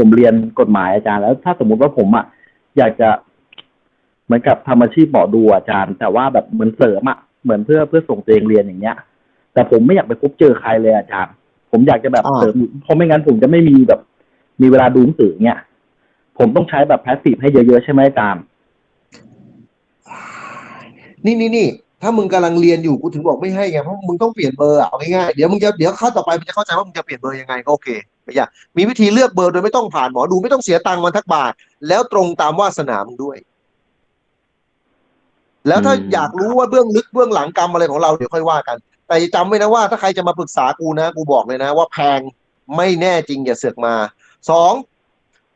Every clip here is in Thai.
ผมเรียนกฎหมายอาจารย์ แล้ว ถ้าสมมุติว่าผมอะอยากจะเหมือนกับทำอาชีพหมอดูอาจารย์ แต่ว่าแบบเหมือนเสริมอะเหมือนเพื่อเพื่อส่งตัวเองเรียนอย่างเงี้ย แต่ผมไม่อยากไปพบเจอใครเลยอาจารย์ ผมอยากจะแบบอ่าเสริมเพราะไม่งั้นผมจะไม่มีแบบ มีเวลาดูหนังสือเงี้ยผมต้องใช้แบบแพสซีฟให้เยอะๆใช่ไหมอาจารย์นี่นี่นี่ถ้ามึงกำลังเรียนอยู่กูถึงบอกไม่ให้ไงเพราะมึงต้องเปลี่ยนเบอร์อะเอาง่ายๆเดี๋ยวมึงจะเดี๋ยวเข้าต่อไปมึงจะเข้าใจว่ามึงจะเปลี่ยนเบอร์ยังไงก็โอเค ไม่ยากมีวิธีเลือกเบอร์โดยไม่ต้องผ่านหมอดูไม่ต้องเสียตังค์มันทักบาท แล้วตรงตามวาสนามึงด้วย แล้วถ้าอืมอยากรู้ว่าเบื้องลึกเบื้องหลังกรรมอะไรของเราเดี๋ยวค่อยว่ากัน แต่จำไว้นะว่าถ้าใครจะมาปรึกษากูนะ กูบอกเลยนะ ว่าแพงไม่แน่จริงอย่าเสือกมาสอง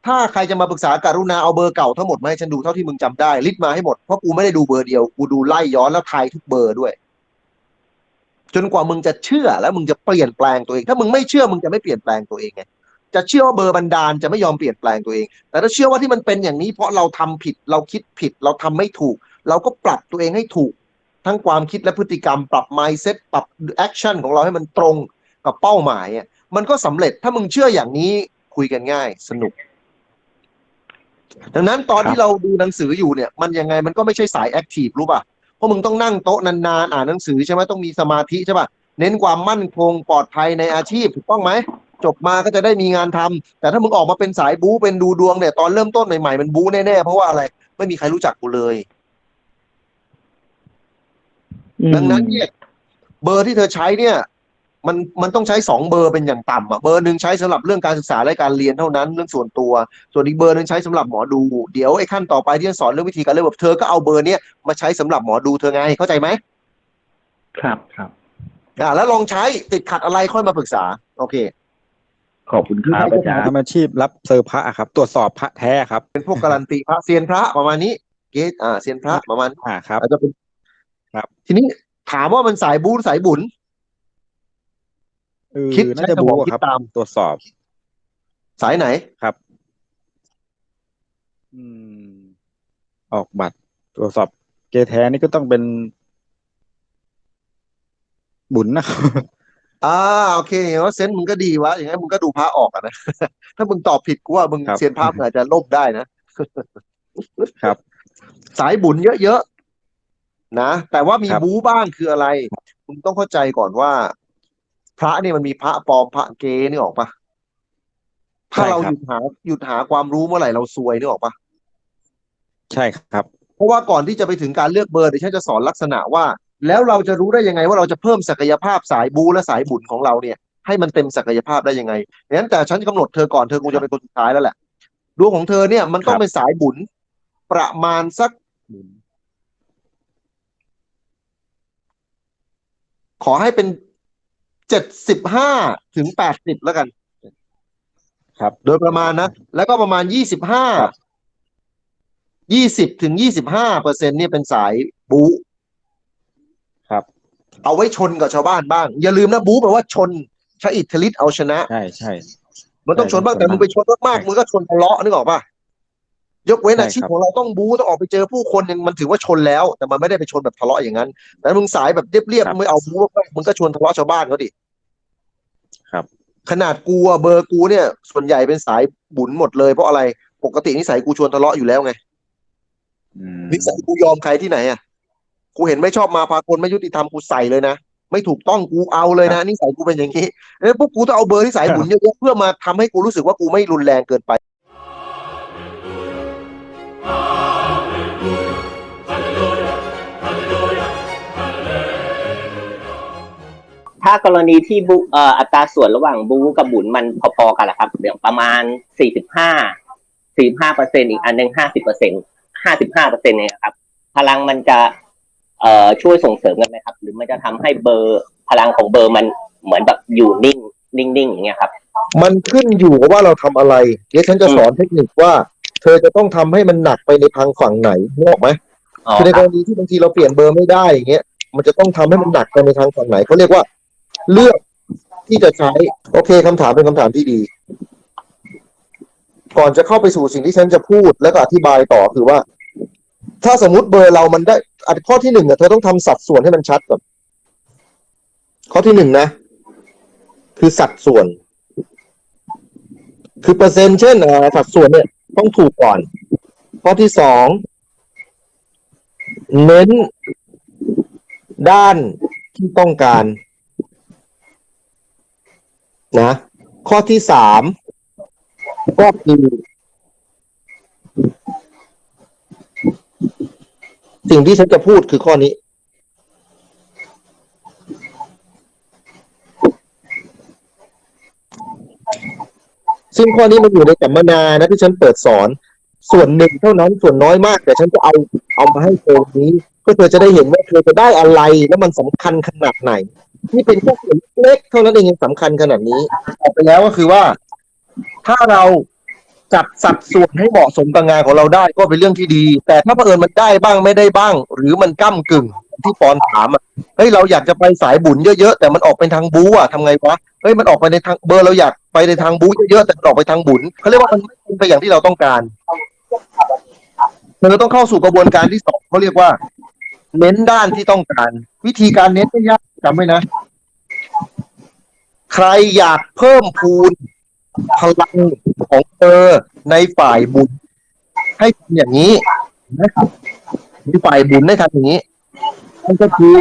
ถ้าใครจะมาปรึกษาการุณาเอาเบอร์เก่าทั้งหมดมาให้ฉันดูเท่าที่มึงจำได้ลิสต์มาให้หมดเพราะกูไม่ได้ดูเบอร์เดียวกูดูไล่ย้อนแล้วทายทุกเบอร์ด้วย จนกว่ามึงจะเชื่อแล้วมึงจะเปลี่ยนแปลงตัวเอง ถ้ามึงไม่เชื่อมึงจะไม่เปลี่ยนแปลงตัวเองไง จะเชื่อว่าเบอร์บันดาลจะไม่ยอมเปลี่ยนแปลงตัวเอง แต่ถ้าเชื่อว่าที่มันเป็นอย่างนี้ เพราะเราทำผิดเราคิดผิดเราทำไม่ถูก เราก็ปรับตัวเองให้ถูก ทั้งความคิดและพฤติกรรม ปรับ mindset ปรับแอคชั่นของเราให้มันตรงกับเป้าหมายอะมันก็สำเร็จถ้ามึงเชื่ออย่างนี้คุยกันง่าย สนุก ดังนั้นตอนครับที่เราดูหนังสืออยู่เนี่ย มันยังไงมันก็ไม่ใช่สายแอคทีฟรู้ป่ะเพราะมึงต้องนั่งโต๊ะนานๆอ่านหนังสือใช่ไหมต้องมีสมาธิใช่ป่ะ เน้นความมั่นคงปลอดภัยในอาชีพถูกต้องไหมจบมาก็จะได้มีงานทำแต่ถ้ามึงออกมาเป็นสายบู๊เป็นดูดวงเนี่ยตอนเริ่มต้นใหม่ๆมันบู๊แน่ๆเพราะว่าอะไร ไม่มีใครรู้จักกูเลย ดังนั้นเนี่ยเบอร์ที่เธอใช้เนี่ย มันมันต้องใช้สองเบอร์เป็นอย่างต่ำอะเบอร์หนึ่งใช้สำหรับเรื่องการศึกษาและการเรียนเท่านั้น เรื่องส่วนตัว ส่วนอีกเบอร์หนึ่งใช้สำหรับหมอดู เดี๋ยวไอ้ขั้นต่อไปที่จะสอนเรื่องวิธีการเลือกแบบเธอก็เอาเบอร์เนี้ยมาใช้สำหรับหมอดูเธอไงเข้าใจไหมครับครับ อ่าแล้วลองใช้ติดขัดอะไรค่อยมาปรึกษา โอเค ขอบคุณครับอาจารย์ทำอาชีพรับเซอร์พระอะครับ ตรวจสอบพระแท้ครับ เป็นพวกการันตีพระเซียนพระประมาณนี้ เกตอ่าเซียนพระประมาณอ่าครับอาจจะเป็นครับ ทีนี้ถามว่ามันสายบู๊หรือสายบุญเออคิดน่าจะใช้สมบูองอะคิดครับตามตรวจสอบ สายไหนครับ อืม ออกบัตรตรวจสอบ เกแท้นี่ก็ต้องเป็น บุญนะครับอ่าโอเคเห็นว่าเซนส์มึงก็ดีวะอย่างงั้นมึงก็ดูพระออกอะนะถ้ามึงตอบผิดกูว่ามึงครับเซียนพระมึงอาจจะล่มได้นะครับ สายบุญเยอะๆนะแต่ว่ามีครับบู๊บ้างคืออะไรมึงต้องเข้าใจก่อนว่า พระเนี่ยมันมีพระปลอมพระเกนึกออกปะถ้าเราหยุดหาหยุดหาความรู้เมื่อไหร่เราซวยนึกออกปะใช่ครับ เพราะว่าก่อนที่จะไปถึงการเลือกเบอร์เดี๋ยวฉันจะสอนลักษณะว่า แล้วเราจะรู้ได้ยังไงว่าเราจะเพิ่มศักยภาพสายบูและสายบุญของเราเนี่ย ให้มันเต็มศักยภาพได้ยังไงงั้นแต่ฉันกำหนดเธอก่อนเธอคงจะเป็นคนสุดท้ายแล้วแหละดวงของเธอเนี่ยมันต้องครับเป็นสายบุญประมาณสัก ขอให้เป็นเจ็ดสิบห้าถึงแปดสิบแล้วกัน ครับ โดยประมาณนะ แล้วก็ประมาณยี่สิบห้าครับยี่สิบถึงยี่สิบห้าเปอร์เซ็นเนี่ยเป็นสายบูครับ เอาไว้ชนกับชาวบ้านบ้าง อย่าลืมนะบูแปลว่าชนใช้อิทธิฤทธิ์เอาชนะ ใช่ใช่มันต้องชนบ้างใช่แต่มึงไปชนมากใช่ๆมึงก็ชนทะเลาะนึกออกป่ะยกเว้นใช่อาชีพครับของเราต้องบูต้องออกไปเจอผู้คนยังมันถือว่าชนแล้ว แต่มันไม่ได้ไปชนแบบทะเลาะอย่างนั้นแต่มึงสายแบบเรียบๆมึงไม่เอาบูมากๆมึงก็ชนทะเลาะชาวบ้านเขาดิครับขนาดกูอะเบอร์กูเนี่ย ส่วนใหญ่เป็นสายบุญหมดเลยเพราะอะไร ปกตินิสัยกูชวนทะเลาะอยู่แล้วไงอืมนิสัยกูยอมใครที่ไหนอะ กูเห็นไม่ชอบมาพากลไม่ยุติธรรมกูใส่เลยนะไม่ถูกต้องกูเอาเลยนะนิสัยกูเป็นอย่างนี้แล้วพวกกูต้องเอาเบอร์นิสัยบุญเยอะๆเพื่อมาทำให้กูรู้สึกว่ากูไม่รุนแรงเกินไปถ้ากรณีที่บูเอ่ออัตราส่วนระหว่างบูกับบุญมันพอๆกันแหละครับอย่างประมาณสี่สิบห้าสี่ห้าเปอร์เซ็นอีกอันหนึ่งห้าสิบเปอร์เซ็นห้าสิบห้าเปอร์เซ็นต์เนี่ยครับ พลังมันจะ เอ่อช่วยส่งเสริมกันไหมครับ หรือมันจะทำให้เบอร์พลังของเบอร์มันเหมือนแบบอยู่นิ่งนิ่งๆอย่างเงี้ยครับ มันขึ้นอยู่กับว่าเราทำอะไร เดี๋ยวฉันจะสอนเทคนิคว่า เธอจะต้องทำให้มันหนักไปในทางฝั่งไหนนึกออกไหมอ๋อคือในคกรับรณีที่บางทีเราเปลี่ยนเบอร์ไม่ได้อย่างเงี้ย มันจะต้องทำให้มันหนักไปในทางฝั่งไหนเขาเรียกว่า เลือกที่จะใช้โอเคคำถามเป็นคำถามที่ดี ก่อนจะเข้าไปสู่สิ่งที่ฉันจะพูดแล้วก็อธิบายต่อคือว่า ถ้าสมมติเบอร์เรามันได้ข้อที่หนึ่งอะเธอต้องทำสัดส่วนให้มันชัดก่อน ข้อที่หนึ่งนะ คือสัดส่วน คือเปอร์เซ็นต์เช่นสัดส่วนเนี่ยต้องถูกก่อน ข้อที่สองเน้นด้านที่ต้องการนะ ข้อที่สามก็คือ สิ่งที่ฉันจะพูดคือข้อนี้ ซึ่งข้อนี้มันอยู่ในสัมมนานะที่ฉันเปิดสอน ส่วนหนึ่งเท่านั้นส่วนน้อยมาก แต่ฉันจะเอาเอามาให้เธอนี้เพื่อเธอจะได้เห็นว่าเธอจะได้อะไรแล้วมันสำคัญขนาดไหน นี่เป็นแค่ส่วนเล็กเท่านั้นเองยังสำคัญขนาดนี้ออกไปแล้วก็คือว่า ถ้าเรา จัดสัดส่วนให้เหมาะสมกับงานของเราได้ก็เป็นเรื่องที่ดี แต่ถ้าเผอิญมันได้บ้างไม่ได้บ้าง หรือมันก้ากึ่งที่ปอนถามอะเฮ้ยเราอยากจะไปสายบุญเยอะๆแต่มันออกเป็นทางบู๊อะทำไงวะเฮ้ยมันออกไปในทางเบอร์เราอยากไปในทางบู๊เยอะๆแต่มันออกไปทางบุญเขาเรียกว่ามันไม่เป็นไปอย่างที่เราต้องการเธอต้องเข้าสู่กระบวนการที่สองเขาเรียกว่า เน้นด้านที่ต้องการ วิธีการเน้นไม่ยากจำไว้นะ ใครอยากเพิ่มพูน พลังของเธอในฝ่ายบุญ ให้ทำอย่างนี้นะครับในฝ่ายบุญได้ทำอย่างนี้นั่นก็คือ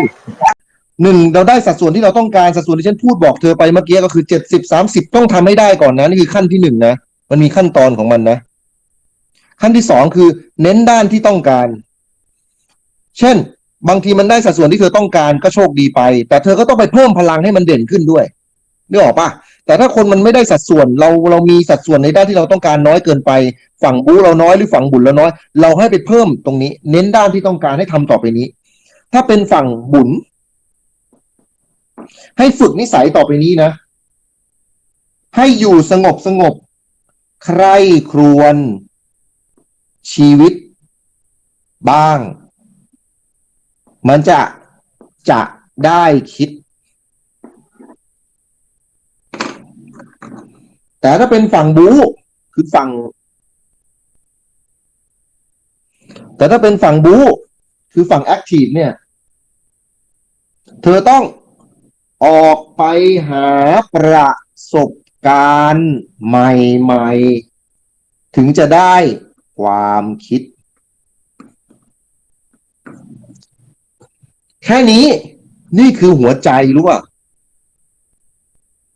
หนึ่งเราได้สัดส่วนที่เราต้องการสัดส่วนที่ฉันพูดบอกเธอไปเมื่อกี้ก็คือเจ็ดสิบสามสิบต้องทำให้ได้ก่อนนะนี่คือขั้นที่หนึ่งนะมันมีขั้นตอนของมันนะ ขั้นที่สองคือ เน้นด้านที่ต้องการ เช่น บางทีมันได้สัดส่วนที่เธอต้องการก็โชคดีไป แต่เธอก็ต้องไปเพิ่มพลังให้มันเด่นขึ้นด้วยนึกออกปะ แต่ถ้าคนมันไม่ได้สัดส่วนเราเรามีสัดส่วนในด้านที่เราต้องการน้อยเกินไป ฝั่งบูเราน้อยหรือฝั่งบุญเราน้อย เราให้ไปเพิ่มตรงนี้ เน้นด้านที่ต้องการให้ทำต่อไปนี้ ถ้าเป็นฝั่งบุญให้ฝึกนิสัยต่อไปนี้นะ ให้อยู่สงบสงบ ใครครวญชีวิต บ้าง มันจะจะได้คิด แต่ถ้าเป็นฝั่งบู๊คือฝั่ง แต่ถ้าเป็นฝั่งบู๊คือฝั่งแอคทีฟเนี่ย เธอต้องออกไปหาประสบการณ์ใหม่ ๆ ถึงจะได้ความคิด แค่นี้นี่คือหัวใจรู้ป่ะ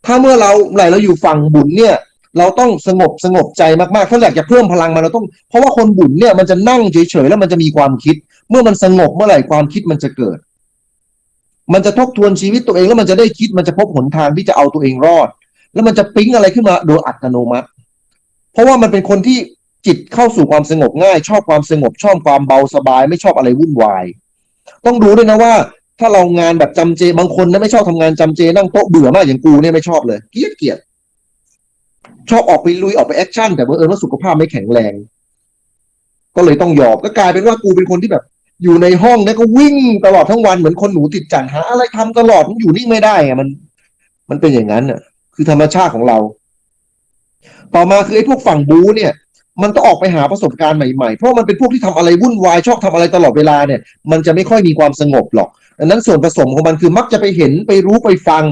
ถ้าเมื่อเราไหลเราอยู่ฝั่งบุญเนี่ย เราต้องสงบสงบใจมากๆ ถ้าอยากจะเพิ่มพลังมันเราต้อง เพราะว่าคนบุญเนี่ยมันจะนั่งเฉยๆแล้วมันจะมีความคิด เมื่อมันสงบเมื่อไหร่ความคิดมันจะเกิด มันจะทบทวนชีวิตตัวเองแล้วมันจะได้คิดมันจะพบหนทางที่จะเอาตัวเองรอด แล้วมันจะปิ๊งอะไรขึ้นมาโดยอัตโนมัติ เพราะว่ามันเป็นคนที่จิตเข้าสู่ความสงบง่าย ชอบความสงบชอบความเบาสบาย ไม่ชอบอะไรวุ่นวาย ต้องดูด้วยนะว่า ถ้าเรางานแบบจำเจ บางคนนะไม่ชอบทำงานจำเจ นั่งโต๊ะเบื่อมากอย่างกูเนี่ยไม่ชอบเลย เกลียดเกลียดชอบออกไปลุยออกไปแอคชั่นแต่ว่าเออว่าสุขภาพไม่แข็งแรง ก็เลยต้องยอมก็กลายเป็นว่ากูเป็นคนที่แบบ อยู่ในห้องนี่ยก็วิ่งตลอดทั้งวันเหมือนคนหนูติดจันหาอะไรทำตลอดมันอยู่นิ่งไม่ได้ไงมัน มันเป็นอย่างนั้นน่ะ คือธรรมชาติของเรา ต่อมาคือไอ้พวกฝั่งบูเนี่ย มันต้องออกไปหาประสบการณ์ใหม่ๆ เพราะมันเป็นพวกที่ทำอะไรวุ่นวายชอบทำอะไรตลอดเวลาเนี่ยมันจะไม่ค่อยมีความสงบหรอกดังนั้นส่วนผสมของมันคือมักจะไปเห็นไปรู้ไปฟัง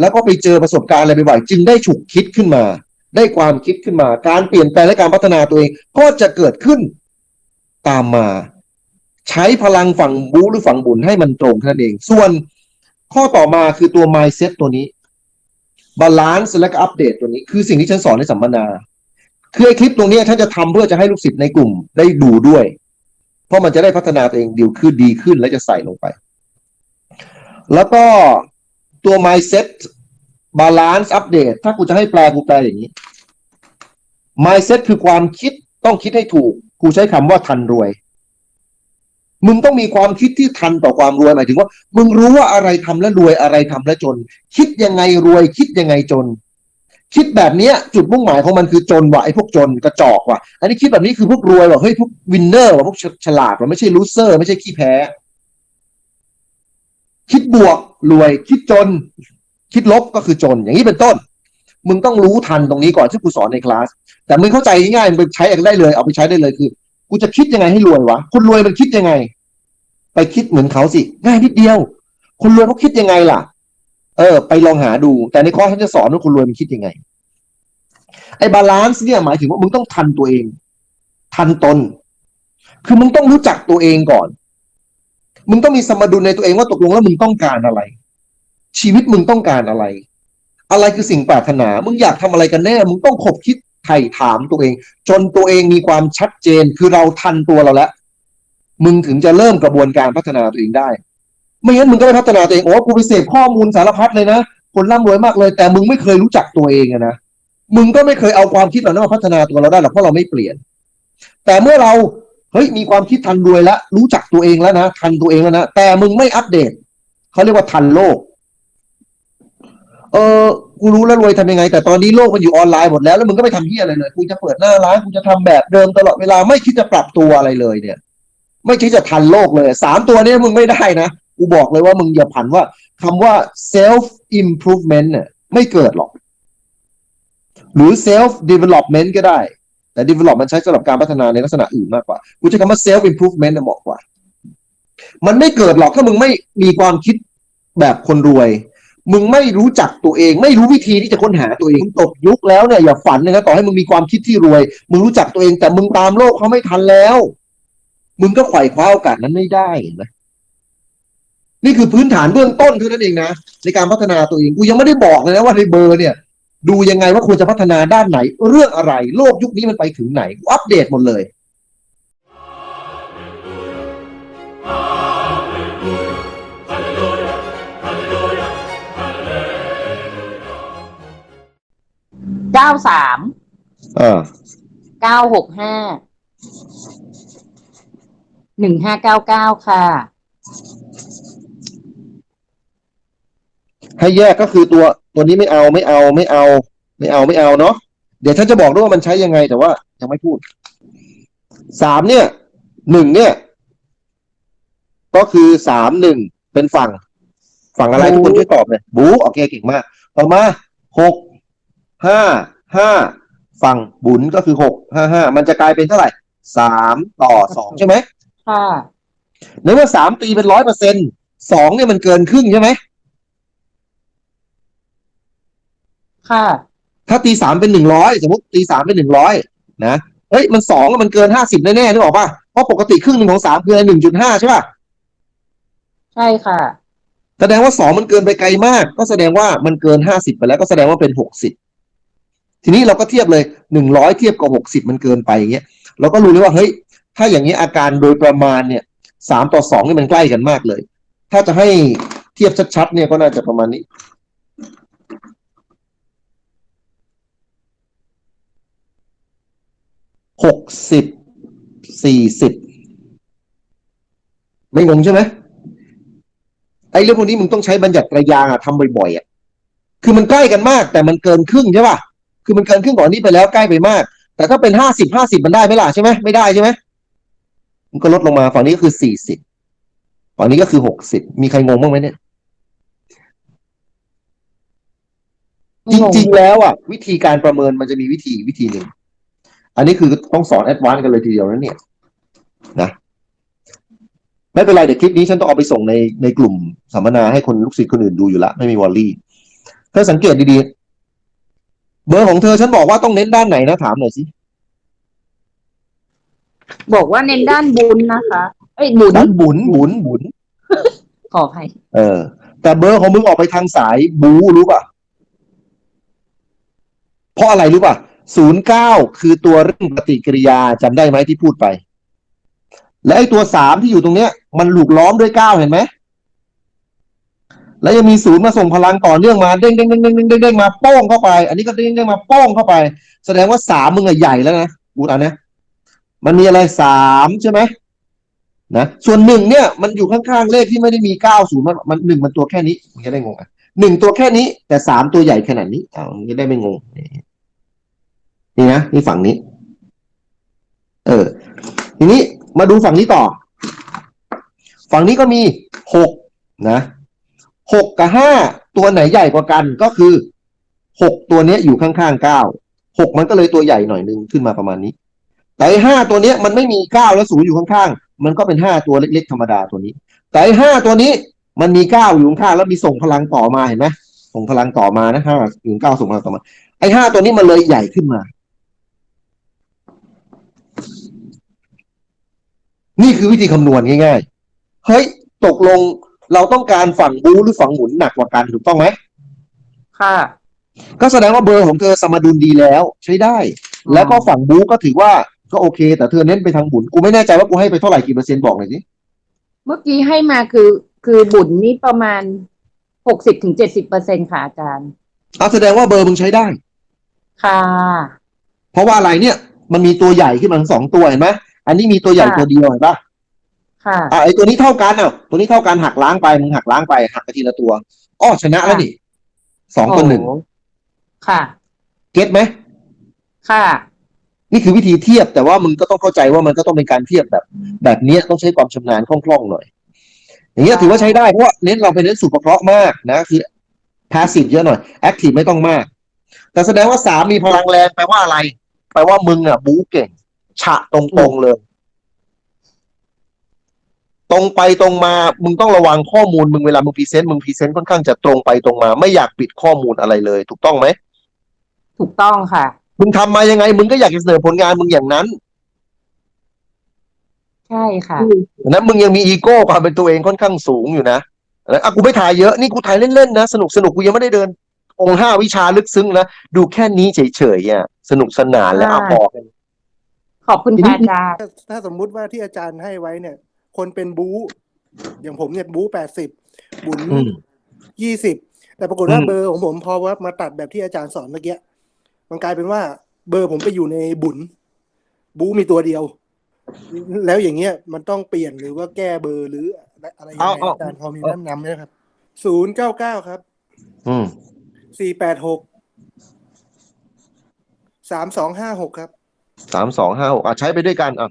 แล้วก็ไปเจอประสบการณ์อะไรบ่อยๆจึงได้ฉุกคิดขึ้นมา ได้ความคิดขึ้นมา การเปลี่ยนแปลงและการพัฒนาตัวเองก็จะเกิดขึ้นตามมา ใช้พลังฝั่งบูหรือฝั่งบุญให้มันตรงแค่นั้นเอง ส่วนข้อต่อมาคือตัว mindset ตัวนี้ balance และก็อัปเดตตัวนี้คือสิ่งที่ฉันสอนในสัมมนา คือไอ้คลิปตรงนี้ท่านจะทำเพื่อจะให้ลูกศิษย์ในกลุ่มได้ดูด้วย เพราะมันจะได้พัฒนาตัวเองดีขึ้นดีขึ้นและจะใส่ลงไป แล้วก็ตัว mindset balance update ถ้ากูจะให้แปลกูแปลอย่างนี้ mindset คือความคิดต้องคิดให้ถูก กูใช้คำว่าทันรวย มึงต้องมีความคิดที่ทันต่อความรวยหมายถึงว่า มึงรู้ว่าอะไรทำแล้วรวยอะไรทำแล้วจน คิดยังไงรวยคิดยังไงจน คิดแบบนี้จุดมุ่งหมายของมันคือจนว่ะไอ้พวกจนกระจอกว่ะ อันนี้คิดแบบนี้คือพวกรวยว่ะเฮ้ยพวกวินเนอร์ว่ะพวกฉลาดว่ะไม่ใช่ลูเซอร์ไม่ใช่ขี้แพ้ คิดบวกรวย คิดจน คิดลบก็คือจน อย่างนี้เป็นต้น มึงต้องรู้ทันตรงนี้ก่อนที่กูสอนในคลาสแต่มึงเข้าใจง่ายมึงไปใช้ได้เลย เอาไปใช้ได้เลยคือ กูจะคิดยังไงให้รวยวะคนรวยมันคิดยังไง ไปคิดเหมือนเขาสิง่ายนิดเดียว คนรวยเขาคิดยังไงล่ะ เออ ไปลองหาดู แต่ในคอร์สฉันจะสอนว่าคนรวยมันคิดยังไง ไอ้บาลานซ์เนี่ยหมายถึงว่ามึงต้องทันตัวเอง ทันตน คือมึงต้องรู้จักตัวเองก่อน มึงต้องมีสมดุลในตัวเองว่าตกลงแล้วมึงต้องการอะไร ชีวิตมึงต้องการอะไร อะไรคือสิ่งปรารถนา มึงอยากทำอะไรกันแน่ มึงต้องคบคิดไถ่ถามตัวเอง จนตัวเองมีความชัดเจน คือเราทันตัวเราแล้ว มึงถึงจะเริ่มกระบวนการพัฒนาตัวเองได้ ไม่งั้นมึงก็ไม่พัฒนาตัวเองโอ้กูไปเสพข้อมูลสารพัดเลยนะคนร่ำรวยมากเลย แต่มึงไม่เคยรู้จักตัวเองอะนะ มึงก็ไม่เคยเอาความคิดเหล่านั้นมาพัฒนาตัวเราได้หรอกเพราะเราไม่เปลี่ยน แต่เมื่อเราเฮ้ยมีความคิดทันรวยแล้วรู้จักตัวเองแล้วนะทันตัวเองแล้วนะแต่มึงไม่อัปเดตเขาเรียกว่าทันโลก เออกูรู้แล้วรวยทำยังไง แต่ตอนนี้โลกมันอยู่ออนไลน์หมดแล้วแล้วมึงก็ไม่ทำเฮียอะไรเลยกูจะเปิดหน้าร้านกูจะทำแบบเดิมตลอดเวลาไม่คิดจะปรับตัวอะไรเลยเนี่ย ไม่คิดจะทันโลกเลยสามตัวนี้มึงไม่ได้นะ กูบอกเลยว่ามึงอย่าผันว่าคำว่า self improvement เนี่ยไม่เกิดหรอก หรือ self development ก็ได้ แต่ develop มันใช้สำหรับการพัฒนาในลักษณะอื่นมากกว่า กูใช้คำว่า self improvement เนี่ยเหมาะกว่า มันไม่เกิดหรอกถ้ามึงไม่มีความคิดแบบคนรวย มึงไม่รู้จักตัวเอง ไม่รู้วิธีที่จะค้นหาตัวเองตกยุคแล้วเนี่ยอย่าฝันเลยนะต่อให้มึงมีความคิดที่รวย มึงรู้จักตัวเองแต่มึงตามโลกเขาไม่ทันแล้ว มึงก็ไขว่คว้าโอกาสนั้นไม่ได้นะ นี่คือพื้นฐานเบื้องต้นเท่านั้นเองนะในการพัฒนาตัวเองกูยังไม่ได้บอกเลยนะว่าในเบอร์เนี่ย ดูยังไงว่าควรจะพัฒนาด้านไหน เรื่องอะไร โลกยุคนี้มันไปถึงไหนกูอัปเดตหมดเลยเก้าสามอ่าเก้าหกห้าหนึ่งห้าเก้าเก้าค่ะ ให้แยกก็คือตัวตัวนี้ไม่เอาไม่เอาไม่เอา ไม่เอาไม่เอาเนาะเดี๋ยวท่านจะบอกด้วยว่ามันใช้ยังไงแต่ว่า ยังไม่พูดสามเนี่ยหนึ่งเนี่ย ก็คือสามหนึ่งเป็นฝั่ง ฝั่งอะไรทุกคนช่วยตอบเลยบูโอเคเก่งมากต่อมาหกห้าห้าฝั่งบุญก็คือหกห้าห้ามันจะกลายเป็นเท่าไหร่สามต่อสองใช่ไหมค่ะในเมื่อสามตีเป็นร้อยเปอร์เซ็นสองเนี่ยมันเกินครึ่งใช่ไหม ค่ะ ถ้าตีสามเป็นหนึ่งร้อยสมมติตีสามเป็นหนึ่งร้อยนะเฮ้ยมันสองมันเกินห้าสิบแน่ๆนึกออกป่ะเพราะปกติครึ่งหนึ่งของสามคือหนึ่งจุดห้าใช่ป่ะใช่ค่ะ แสดงว่าสองมันเกินไปไกลมาก ก็แสดงว่ามันเกินห้าสิบไปแล้วก็แสดงว่าเป็นหกสิบทีนี้เราก็เทียบเลยหนึ่งร้อยเทียบกับหกสิบมันเกินไปอย่างเงี้ยเราก็รู้เลยว่าเฮ้ยถ้าอย่างนี้อาการโดยประมาณเนี่ยสามต่อสองนี่มันใกล้กันมากเลย ถ้าจะให้เทียบชัดๆเนี่ยก็น่าจะประมาณนี้ หกสิบสี่สิบไม่งงใช่ไหมไอ้เรื่องพวกนี้มึงต้องใช้บัญญัติระยางอะทำบ่อยๆอะคือมันใกล้กันมาก แต่มันเกินครึ่งใช่ป่ะคือมันเกินครึ่งก่อนนี้ไปแล้วใกล้ไปมาก แต่ถ้าเป็นห้าสิบห้าสิบมันได้ไหมล่ะใช่ไหมไม่ได้ใช่ไหมมันก็ลดลงมาฝั่งนี้ก็คือสี่สิบฝั่งนี้ก็คือหกสิบมีใครงงบ้างไหมเนี่ยไม่จงงริงๆแล้วอะ วิธีการประเมินมันจะมีวิธีวิธีหนึ่ง อันนี้คือต้องสอนแอดวานซ์กันเลยทีเดียวนะเนี่ยนะไม่เป็นไรเดี๋ยวคลิปนี้ฉันต้องเอาไปส่งในในกลุ่มสัมมนาให้คนลูกศิษย์คนอื่นดูอยู่ละไม่มีวอลลี่เธอสังเกตดีๆ เบอร์ของเธอฉันบอกว่าต้องเน้นด้านไหนนะถามหน่อยสิบอกว่าเน้นด้านบุญนะคะเอ้ยบุญด้านบุญบุญบุญขออภัยเออ แต่เบอร์ของมึงออกไปทางสายบูรู้ป่ะเพราะอะไรรู้ป่ะ ศูนย์เก้าคือตัวเร่งปฏิกิริยาจำได้ไหมที่พูดไป และไอ้ตัวสามที่อยู่ตรงเนี้ย มันหลูกล้อมด้วยเก้าเห็นไหมแล้วยังมีศูนย์มาส่งพลังต่อเนื่องมาเด้งเด้งเด้งเด้งเด้งเด้งมาโป้งเข้าไป อันนี้ก็เด้งเด้งมาโป้งเข้าไป แสดงว่าสามมึงอะใหญ่แล้วนะกูอันนี้มันมีอะไรสามใช่ไหมนะส่วนหนึ่งเนี่ย มันอยู่ข้างๆเลขที่ไม่ได้มีเก้าศูนย์มันมันหนึ่งมันตัวแค่นี้มันจะได้งงอะหนึ่งตัวแค่นี้แต่สามตัวใหญ่ขนาดนี้อ้าวมันจะได้ไม่งง นี่นะนี่ฝั่งนี้ เออ ทีนี้มาดูฝั่งนี้ต่อ ฝั่งนี้ก็มีหกนะหกกับห้าตัวไหนใหญ่กว่ากันก็คือหกตัวเนี้ยอยู่ข้างๆเก้าหกมันก็เลยตัวใหญ่หน่อยนึงขึ้นมาประมาณนี้ แต่ห้าตัวเนี้ยมันไม่มีเก้าแล้วศูนย์อยู่ข้างๆมันก็เป็นห้าตัวเล็กๆธรรมดาตัวนี้ แต่ห้าตัวนี้มันมีเก้าอยู่ข้างๆแล้วมีส่งพลังต่อมาเห็นไหมส่งพลังต่อมานะห้าอยู่เก้าส่งพลังต่อมาไออ้ห้าตัวนี้มันเลยใหญ่ขึ้นมา นี่คือวิธีคำนวณง่าย ๆ เฮ้ย ตกลงเราต้องการฝั่งบูหรือฝั่งหมุนหนักกว่ากันถูกต้องไหม ค่ะ ก็แสดงว่าเบอร์ของเธอสมดุลดีแล้ว ใช้ได้ แล้วก็ฝั่งบูก็ถือว่าก็โอเค แต่เธอเน้นไปทางบุญกูไม่แน่ใจว่ากูให้ไปเท่าไหร่กี่เปอร์เซ็นต์บอกหน่อยสิ เมื่อกี้ให้มาคือคือบุญนี่ประมาณหกสิบถึงเจ็ดสิบเปอร์เซ็นค่ะอาจารย์เอาแสดงว่าเบอร์มึงใช้ได้ ค่ะ เพราะว่าอะไรเนี่ย มันมีตัวใหญ่ขึ้นมาทั้งสองตัวเห็นไหม อันนี้มีตัวใหญ่ค่ะตัวเดียวเห็นปะค่ะอะไอตัวนี้เท่ากันอะตัวนี้เท่ากันหักล้างไปมึงหักล้างไปหักไปทีละตัวอ้อชนะแล้วนี่สองต่อหนึ่งโค่ะ เก็ตไหมค่ะ นี่คือวิธีเทียบแต่ว่ามึงก็ต้องเข้าใจว่ามันก็ต้องเป็นการเทียบแบบ แบบเนี้ยต้องใช้ความชำนาญคล่องๆหน่อย อย่างเงี้ยถือว่าใช้ได้เพราะว่าเน้นเราไปเน้นสูตรประเคราะห์มากนะคือ passive เยอะหน่อย active ไม่ต้องมาก แต่แสดงว่าสามมีพลังแรงแปลว่าอะไร แปลว่ามึงอะบู๊เก่ง ฉะตรงๆเลย ตรงไปตรงมา มึงต้องระวังข้อมูลมึงเวลามึงพรีเซนต์มึงพรีเซนต์ค่อนข้างจะตรงไปตรงมา ไม่อยากปิดข้อมูลอะไรเลย ถูกต้องไหมถูกต้องค่ะ มึงทำมายังไง มึงก็อยากจะเสนอผลงานมึงอย่างนั้น ใช่ค่ะนั้นมึงยังมีอีโก้ความเป็นตัวเองค่อนข้างสูงอยู่นะแล้วอะกูไม่ถ่ายเยอะนี่กูถ่ายเล่นๆนะสนุกสนุกกูยังไม่ได้เดิน องค์ห้าวิชาลึกซึ้งนะดูแค่นี้เฉยๆอะสนุกสนานและอ่าอะพอกัน ขอบคุณค่ะอาจารย์ถ้าถ้าสมมุติว่าที่อาจารย์ให้ไว้เนี่ย คนเป็นบู๊อย่างผมเนี่ยบู๊แปดสิบบุญอืม ยี่สิบแต่ปรากฏว่าอืม เบอร์ของผมพอว่ามาตัดแบบที่อาจารย์สอนเมื่อกี้มันกลายเป็นว่า เบอร์ผมไปอยู่ในบุญบู๊มีตัวเดียว แล้วอย่างเงี้ยมันต้องเปลี่ยนหรือว่าแก้เบอร์หรืออะไรยังไงอาจารย์พอมีแนะนำไหมครับศูนย์เก้าเก้าครับ อืม สี่แปดหกสามสองห้าหกครับ สามสองห้าหกอะใช้ไปด้วยกันอะ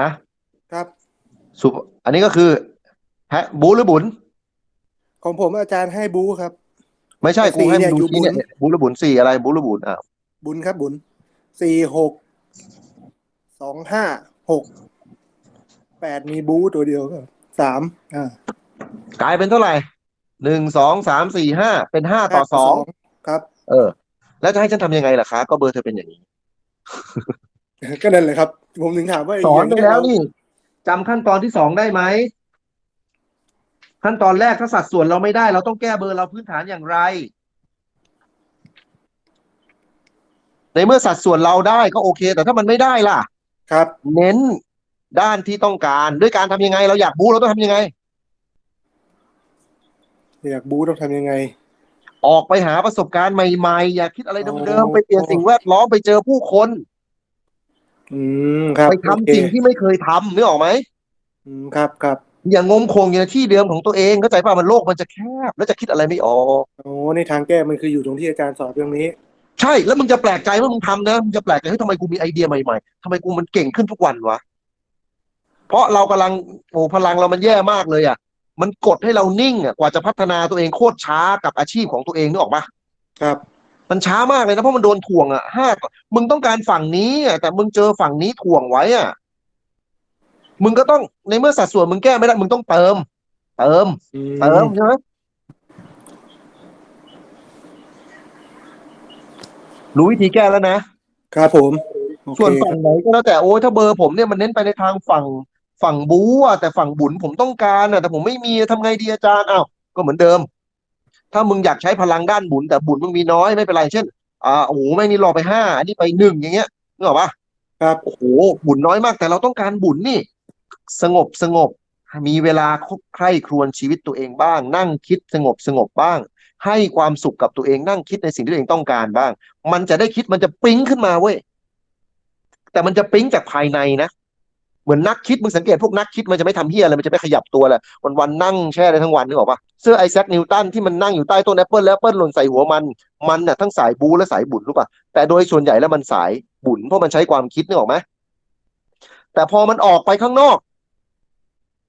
นะครับสุอันนี้ก็คือแฮะบูหรือบุญ ของผมอาจารย์ให้บู๊ครับ ไม่ใช่สี่กูให้เนี่ยมึงอยู่ดูที่เนี่ยบุญบูหรือบุญสี่อะไรบูหรือบุญอะบุญครับบุญสี่หกสองห้าหกแปดมีบูตัวเดียวครับสามอ่ากลายเป็นเท่าไหร่หนึ่งสองสามสี่ห้าเป็นห้าต่อสองครับ เออ แล้วจะให้ฉันทำยังไงล่ะคะก็เบอร์เธอเป็นอย่างนี้ ก็นั่นเลยครับ ผมถึงถามว่าสอนไปย่างเงี้ยแล้วนี่จำขั้นตอนที่สองได้ไหมขั้นตอนแรกถ้าสัดส่วนเราไม่ได้ เราต้องแก้เบอร์เราพื้นฐานอย่างไร ในเมื่อสัดส่วนเราได้ก็โอเค แต่ถ้ามันไม่ได้ล่ะ ครับ เน้นด้านที่ต้องการด้วยการทำยังไง เราอยากบู๊เราต้องทำยังไง อยากบูต้องทำยังไง ออกไปหาประสบการณ์ใหม่ๆ อย่าคิดอะไรเดิมอ๋อๆไปเปลี่ยนสิ่งแวดล้อมไปเจอผู้คน อืมครับไปทำโอเคสิ่งที่ไม่เคยทำนึกออกไหมอืมครับครับอย่างงมคงอยู่ในที่เดิมของตัวเองเข้าใจป่ะมันโลกมันจะแคบ แล้วจะคิดอะไรไม่ออกโอ้ในทางแก้มันคืออยู่ตรงที่อาจารย์สอนเรื่องนี้ ใช่แล้วมึงจะแปลกใจว่ามึงทำนะมึงจะแปลกใจเฮ้ยทำไมกูมีไอเดียใหม่ๆทำไมกูมันเก่งขึ้นทุกวันวะเพราะเรากำลังโอ้พลังเรามันแย่มากเลยอะ มันกดให้เรานิ่งอะกว่าจะพัฒนาตัวเองโคตรช้ากับอาชีพของตัวเองนึกออกปะครับมันช้ามากเลยนะเพราะมันโดนถ่วงอะห้ามึงต้องการฝั่งนี้อะแต่มึงเจอฝั่งนี้ถ่วงไว้อะมึงก็ต้องในเมื่อสัดส่วนมึงแก้ไม่ได้ มึงต้องเติม เติมอืมเติมใช่ไหมรู้วิธีแก้แล้วนะครับผมโอเคส่วนฝั่งไหนก็แล้วแต่โอ้ยถ้าเบอร์ผมเนี่ยมันเน้นไปในทางฝั่ง ฝั่งบู๊อะแต่ฝั่งบุญผมต้องการอะแต่ผมไม่มีทำไงดีอาจารย์อ้าวก็เหมือนเดิม ถ้ามึงอยากใช้พลังด้านบุญแต่บุญมึงมีน้อยไม่เป็นไรเช่นอ่าโอ้โหแม่งนี่รอไปห้าอันนี้ไปหนึ่งอย่างเงี้ยนึกออกปะครับโอ้โหบุญน้อยมาก แต่เราต้องการบุญนี่ สงบสงบ มีเวลาใคร่ครวญชีวิตตัวเองบ้าง นั่งคิดสงบสงบบ้าง ให้ความสุขกับตัวเองนั่งคิดในสิ่งที่ตัวเองต้องการบ้าง มันจะได้คิดมันจะปิ๊งขึ้นมาเว้ยแต่มันจะปิ๊งจากภายในนะ เหมือนนักคิดมึงสังเกตพวกนักคิดมันจะไม่ทำเฮียอะไรมันจะไม่ขยับตัวแหละวันวันๆนั่งแช่ได้ทั้งวันนึกออกปะเสื้อไอแซคนิวตันที่มันนั่งอยู่ใต้ต้นแอปเปิลแล้วแอปเปิลหล่นใส่หัวมันมันน่ะทั้งสายบูและสายบุญรู้ปะแต่โดยส่วนใหญ่แล้วมันสายบุญเพราะมันใช้ความคิดนึกออกไหมแต่พอมันออกไปข้างนอก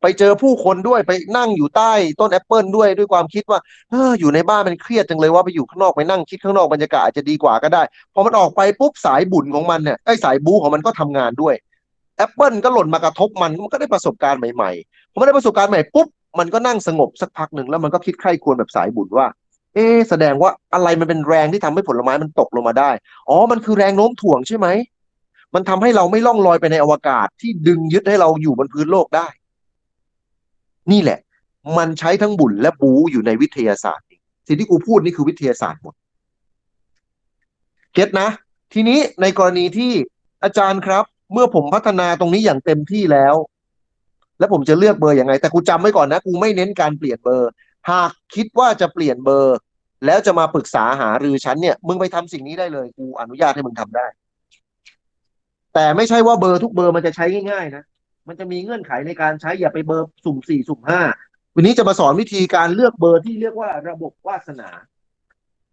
ไปเจอผู้คนด้วยไปนั่งอยู่ใต้ต้นแอปเปิลด้วยด้วยความคิดว่าเอออยู่ในบ้านมันเครียดจังเลยว่าไปอยู่ข้างนอกไปนั่งคิดข้างนอกบรรยากาศอาจจะดีกว่าก็ได้พอมันออกไปปุ๊บสายบุญของมันเนี่ยไอ้สายบูของมันก็ทำงานด้วย แอปเปิลก็หล่นมากระทบมันมันก็ได้ประสบการณ์ใหม่ๆพอมันได้ประสบการณ์ใหม่ปุ๊บมันก็นั่งสงบสักพักหนึ่งแล้วมันก็คิดใคร่ควรแบบสายบุญว่า เอ๊แสดงว่าอะไรมันเป็นแรงที่ทำให้ผลไม้มันตกลงมาได้ อ๋อ มันคือแรงโน้มถ่วงใช่ไหม มันทำให้เราไม่ล่องลอยไปในอวกาศที่ดึงยึดให้เราอยู่บนพื้นโลกได้ นี่แหละ มันใช้ทั้งบุญและบูอยู่ในวิทยาศาสตร์ สิ่งที่กูพูดนี่คือวิทยาศาสตร์หมด เก็ตนะ ทีนี้ในกรณีที่อาจารย์ครับ เมื่อผมพัฒนาตรงนี้อย่างเต็มที่แล้ว แล้วผมจะเลือกเบอร์อยังไง แต่กูจำไว้ก่อนนะกูไม่เน้นการเปลี่ยนเบอร์ หากคิดว่าจะเปลี่ยนเบอร์ แล้วจะมาปรึกษาหารือฉันเนี่ย มึงไปทำสิ่งนี้ได้เลยกูอนุญาตให้มึงทำได้ แต่ไม่ใช่ว่าเบอร์ทุกเบอร์มันจะใช้ง่ายๆนะมันจะมีเงื่อนไขในการใช้อย่าไปเบอร์สุ่มสี่สุ่มห้าวันนี้จะมาสอนวิธีการเลือกเบอร์ที่เรียกว่าระบบวาสนา